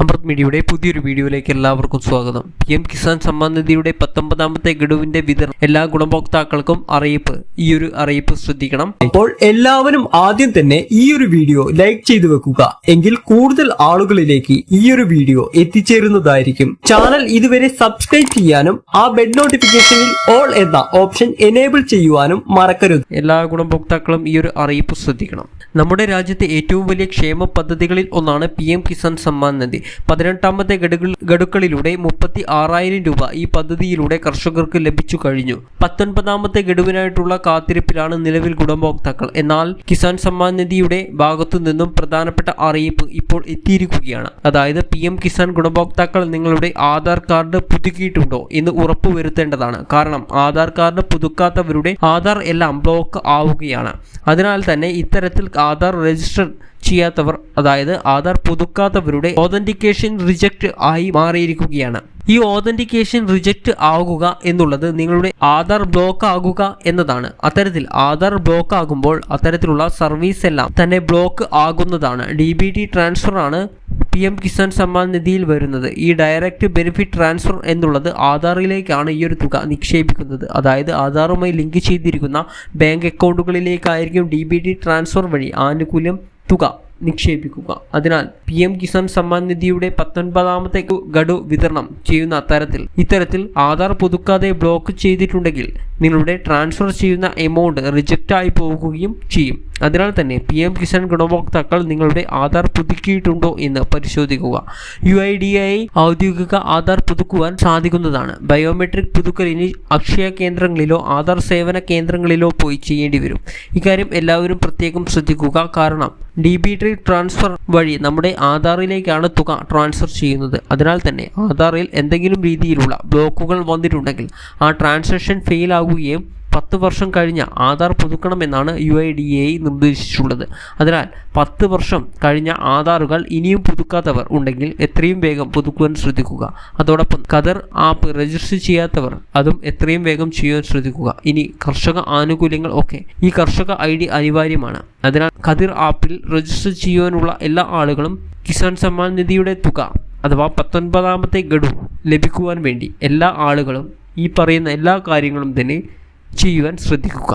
അമൃത് മീഡിയയുടെ പുതിയൊരു വീഡിയോയിലേക്ക് എല്ലാവർക്കും സ്വാഗതം. പി എം കിസാൻ സമ്മാൻ നിധിയുടെ പത്തൊമ്പതാമത്തെ ഗഡുവിന്റെ വിതരണം. എല്ലാ ഗുണഭോക്താക്കൾക്കും അറിയിപ്പ്. ഈ ഒരു അറിയിപ്പ് ശ്രദ്ധിക്കണം. അപ്പോൾ എല്ലാവരും ആദ്യം തന്നെ ഈ ഒരു വീഡിയോ ലൈക്ക് ചെയ്തു വെക്കുക. എങ്കിൽ കൂടുതൽ ആളുകളിലേക്ക് ഈ ഒരു വീഡിയോ എത്തിച്ചേരുന്നതായിരിക്കും. ചാനൽ ഇതുവരെ സബ്സ്ക്രൈബ് ചെയ്യാനും ആ ബെഡ് നോട്ടിഫിക്കേഷനിൽ ഓൾ എന്ന ഓപ്ഷൻ എനേബിൾ ചെയ്യുവാനും മറക്കരുത്. എല്ലാ ഗുണഭോക്താക്കളും ഈ ഒരു അറിയിപ്പ് ശ്രദ്ധിക്കണം. നമ്മുടെ രാജ്യത്തെ ഏറ്റവും വലിയ ക്ഷേമ പദ്ധതികളിൽ ഒന്നാണ് പി എം കിസാൻ സമ്മാൻ നിധി. പതിനെട്ടാമത്തെ ഗഡുക്കളിലൂടെ മുപ്പത്തി ആറായിരം രൂപ ഈ പദ്ധതിയിലൂടെ കർഷകർക്ക് ലഭിച്ചു കഴിഞ്ഞു. പത്തൊൻപതാമത്തെ ഗഡുവിനായിട്ടുള്ള കാത്തിരിപ്പിലാണ് നിലവിൽ ഗുണഭോക്താക്കൾ. എന്നാൽ കിസാൻ സമ്മാൻ നിധിയുടെ ഭാഗത്തു നിന്നും പ്രധാനപ്പെട്ട അറിയിപ്പ് ഇപ്പോൾ എത്തിയിരിക്കുകയാണ്. അതായത് പി എം കിസാൻ ഗുണഭോക്താക്കൾ നിങ്ങളുടെ ആധാർ കാർഡ് പുതുക്കിയിട്ടുണ്ടോ എന്ന് ഉറപ്പുവരുത്തേണ്ടതാണ്. കാരണം ആധാർ കാർഡ് പുതുക്കാത്തവരുടെ ആധാർ എല്ലാം ബ്ലോക്ക് ആവുകയാണ്. അതിനാൽ തന്നെ ഇത്തരത്തിൽ ആധാർ രജിസ്റ്റർ ചെയ്യാത്തവർ അതായത് ആധാർ പുതുക്കാത്തവരുടെ ഓതന്റിക്കേഷൻ റിജക്റ്റ് ആയി മാറിയിരിക്കുകയാണ്. ഈ ഓതന്റിക്കേഷൻ റിജക്റ്റ് ആകുക എന്നുള്ളത് നിങ്ങളുടെ ആധാർ ബ്ലോക്ക് ആകുക എന്നതാണ്. അത്തരത്തിൽ ആധാർ ബ്ലോക്ക് ആകുമ്പോൾ അത്തരത്തിലുള്ള സർവീസ് എല്ലാം തന്നെ ബ്ലോക്ക് ആകുന്നതാണ്. ഡി ബി ടി ട്രാൻസ്ഫർ ആണ് പി എം കിസാൻ സമ്മാൻ നിധിയിൽ വരുന്നത്. ഈ ഡയറക്റ്റ് ബെനിഫിറ്റ് ട്രാൻസ്ഫർ എന്നുള്ളത് ആധാറിലേക്കാണ് ഈ ഒരു തുക നിക്ഷേപിക്കുന്നത്. അതായത് ആധാറുമായി ലിങ്ക് ചെയ്തിരിക്കുന്ന ബാങ്ക് അക്കൗണ്ടുകളിലേക്കായിരിക്കും ഡി ബി ടി ട്രാൻസ്ഫർ വഴി ആനുകൂല്യം തുക നിക്ഷേപിക്കുക. അതിനാൽ പി എം കിസാൻ സമ്മാൻ നിധിയുടെ പത്തൊൻപതാമത്തെ ഗഡു വിതരണം ചെയ്യുന്ന തരത്തിൽ ഇത്തരത്തിൽ ആധാർ പുതുക്കാതെ ബ്ലോക്ക് ചെയ്തിട്ടുണ്ടെങ്കിൽ നിങ്ങളുടെ ട്രാൻസ്ഫർ ചെയ്യുന്ന എമൗണ്ട് റിജക്റ്റ് ആയി പോകുകയും ചെയ്യും. അതിനാൽ തന്നെ പി എം കിസാൻ ഗുണഭോക്താക്കൾ നിങ്ങളുടെ ആധാർ പുതുക്കിയിട്ടുണ്ടോ എന്ന് പരിശോധിക്കുക. യു ഐ ഡി ഐ ഔദ്യോഗിക ആധാർ പുതുക്കുവാൻ സാധിക്കുന്നതാണ്. ബയോമെട്രിക് പുതുക്കൽ ഇനി അക്ഷയ കേന്ദ്രങ്ങളിലോ ആധാർ സേവന കേന്ദ്രങ്ങളിലോ പോയി ചെയ്യേണ്ടി വരും ഇക്കാര്യം എല്ലാവരും പ്രത്യേകം ശ്രദ്ധിക്കുക. കാരണം ഡി ബി ടി ട്രാൻസ്ഫർ വഴി നമ്മുടെ ആധാറിലേക്കാണ് തുക ട്രാൻസ്ഫർ ചെയ്യുന്നത്. അതിനാൽ തന്നെ ആധാറിൽ എന്തെങ്കിലും രീതിയിലുള്ള ബ്ലോക്കുകൾ വന്നിട്ടുണ്ടെങ്കിൽ ആ ട്രാൻസാക്ഷൻ ഫെയിൽ ആകുകയും പത്ത് വർഷം കഴിഞ്ഞ ആധാർ പുതുക്കണമെന്നാണ് യു ഐ ഡി എ നിർദ്ദേശിച്ചിട്ടുള്ളത്. അതിനാൽ പത്ത് വർഷം കഴിഞ്ഞ ആധാറുകൾ ഇനിയും പുതുക്കാത്തവർ ഉണ്ടെങ്കിൽ എത്രയും വേഗം പുതുക്കുവാൻ ശ്രദ്ധിക്കുക. അതോടൊപ്പം ഖദർ ആപ്പ് രജിസ്റ്റർ ചെയ്യാത്തവർ അതും എത്രയും വേഗം ചെയ്യാൻ ശ്രദ്ധിക്കുക. ഇനി കർഷക ആനുകൂല്യങ്ങൾ ഒക്കെ. ഈ കർഷക ഐ ഡി അനിവാര്യമാണ്. അതിനാൽ ഖദിർ ആപ്പിൽ രജിസ്റ്റർ ചെയ്യുവാനുള്ള എല്ലാ ആളുകളും കിസാൻ സമ്മാൻ നിധിയുടെ തുക അഥവാ പത്തൊൻപതാമത്തെ ഗഡു ലഭിക്കുവാൻ വേണ്ടി എല്ലാ ആളുകളും ഈ പറയുന്ന എല്ലാ കാര്യങ്ങളും തന്നെ ചെയ്യുവാൻ ശ്രദ്ധിക്കുക